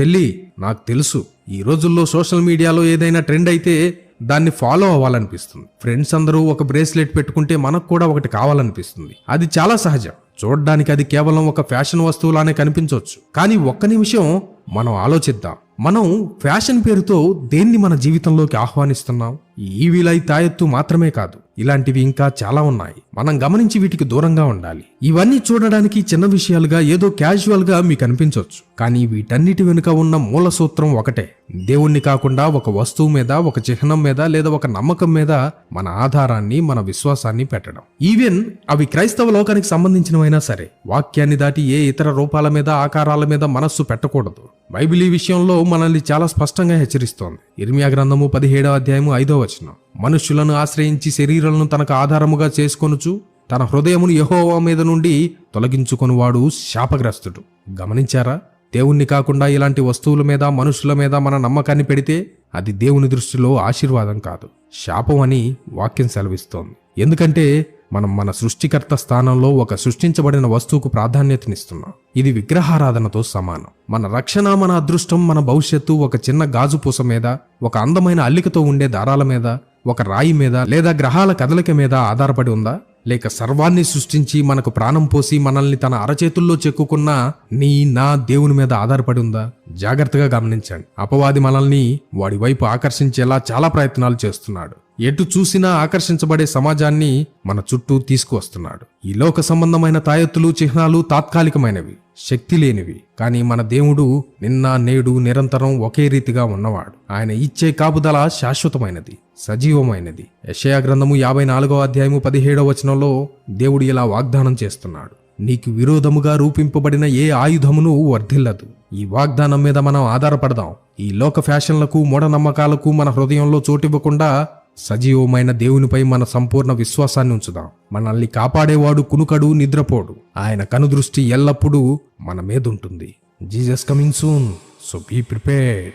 చెల్లి నాకు తెలుసు. ఈ రోజుల్లో సోషల్ మీడియాలో ఏదైనా ట్రెండ్ అయితే దాన్ని ఫాలో అవ్వాలనిపిస్తుంది. ఫ్రెండ్స్ అందరూ ఒక బ్రేస్లెట్ పెట్టుకుంటే మనకు కూడా ఒకటి కావాలనిపిస్తుంది. అది చాలా సహజం. చూడడానికి అది కేవలం ఒక ఫ్యాషన్ వస్తువులానే కనిపించవచ్చు. కానీ ఒక్క నిమిషం మనం ఆలోచిద్దాం. మనం ఫ్యాషన్ పేరుతో దేన్ని మన జీవితంలోకి ఆహ్వానిస్తున్నాం? ఈ వీలై తాయెత్తు మాత్రమే కాదు. ఇలాంటివి ఇంకా చాలా ఉన్నాయి. మనం గమనించి వీటికి దూరంగా ఉండాలి. ఇవన్నీ చూడడానికి చిన్న విషయాలుగా ఏదో క్యాజువల్గా మీకు అనిపించవచ్చు. కానీ వీటన్నిటి వెనుక ఉన్న మూల సూత్రం ఒకటే. దేవుణ్ణి కాకుండా ఒక వస్తువు మీద ఒక చిహ్నం మీద లేదా ఒక నమ్మకం మీద మన ఆధారాన్ని మన విశ్వాసాన్ని పెట్టడం. ఈవెన్ అవి క్రైస్తవ లోకానికి సంబంధించినవైనా సరే వాక్యాన్ని దాటి ఏ ఇతర రూపాల మీద ఆకారాల మీద మనస్సు పెట్టకూడదు. బైబిల్ ఈ విషయంలో మనల్ని చాలా స్పష్టంగా హెచ్చరిస్తోంది. ఇర్మియా గ్రంథము పదిహేడవ అధ్యాయము ఐదో వచనం. మనుష్యులను ఆశ్రయించి శరీరాలను తనకు ఆధారముగా చేసుకొని చేయవచ్చు తన హృదయమును యహోవా మీద నుండి తొలగించుకొనివాడు శాపగ్రస్తుడు. గమనించారా? దేవుణ్ణి కాకుండా ఇలాంటి వస్తువుల మీద మనుషుల మీద మన నమ్మకాన్ని పెడితే అది దేవుని దృష్టిలో ఆశీర్వాదం కాదు. శాపం అని వాక్యం సెలవిస్తోంది. ఎందుకంటే మనం మన సృష్టికర్త స్థానంలో ఒక సృష్టించబడిన వస్తువుకు ప్రాధాన్యతనిస్తున్నాం. ఇది విగ్రహారాధనతో సమానం. మన రక్షణ మన అదృష్టం మన భవిష్యత్తు ఒక చిన్న గాజు పూస మీద ఒక అందమైన అల్లికతో ఉండే దారాల మీద ఒక రాయి మీద లేదా గ్రహాల కదలిక మీద ఆధారపడి ఉందా? లేక సర్వాన్ని సృష్టించి మనకు ప్రాణం పోసి మనల్ని తన అరచేతుల్లో చెక్కుకున్న నీ నా దేవుని మీద ఆధారపడి ఉందా? జాగ్రత్తగా గమనించండి. అపవాది మనల్ని వాడి వైపు ఆకర్షించేలా చాలా ప్రయత్నాలు చేస్తున్నాడు. ఎటు చూసినా ఆకర్షించబడే సమాజాన్ని మన చుట్టూ తీసుకువస్తున్నాడు. ఈ లోక సంబంధమైన తాయెత్తులు చిహ్నాలు తాత్కాలికమైనవి శక్తి లేనివి. కానీ మన దేవుడు నిన్న నేడు నిరంతరం ఒకే రీతిగా ఉన్నవాడు. ఆయన ఇచ్చే కాపుదల శాశ్వతమైనది సజీవమైనది. యషయా గ్రంథము యాభై నాలుగో అధ్యాయము పదిహేడవ వచనంలో దేవుడు ఇలా వాగ్దానం చేస్తున్నాడు. నీకు విరోధముగా రూపింపబడిన ఏ ఆయుధమును వర్ధిల్లదు. ఈ వాగ్దానం మీద మనం ఆధారపడదాం. ఈ లోక ఫ్యాషన్లకు మూఢనమ్మకాలకు మన హృదయంలో చోటివ్వకుండా సజీవమైన దేవునిపై మన సంపూర్ణ విశ్వాసాన్ని ఉంచుదాం. మనల్ని కాపాడేవాడు కునుకడు నిద్రపోడు. ఆయన కనుదృష్టి ఎల్లప్పుడూ మన మీదుంటుంది. Jesus coming soon. So be prepared.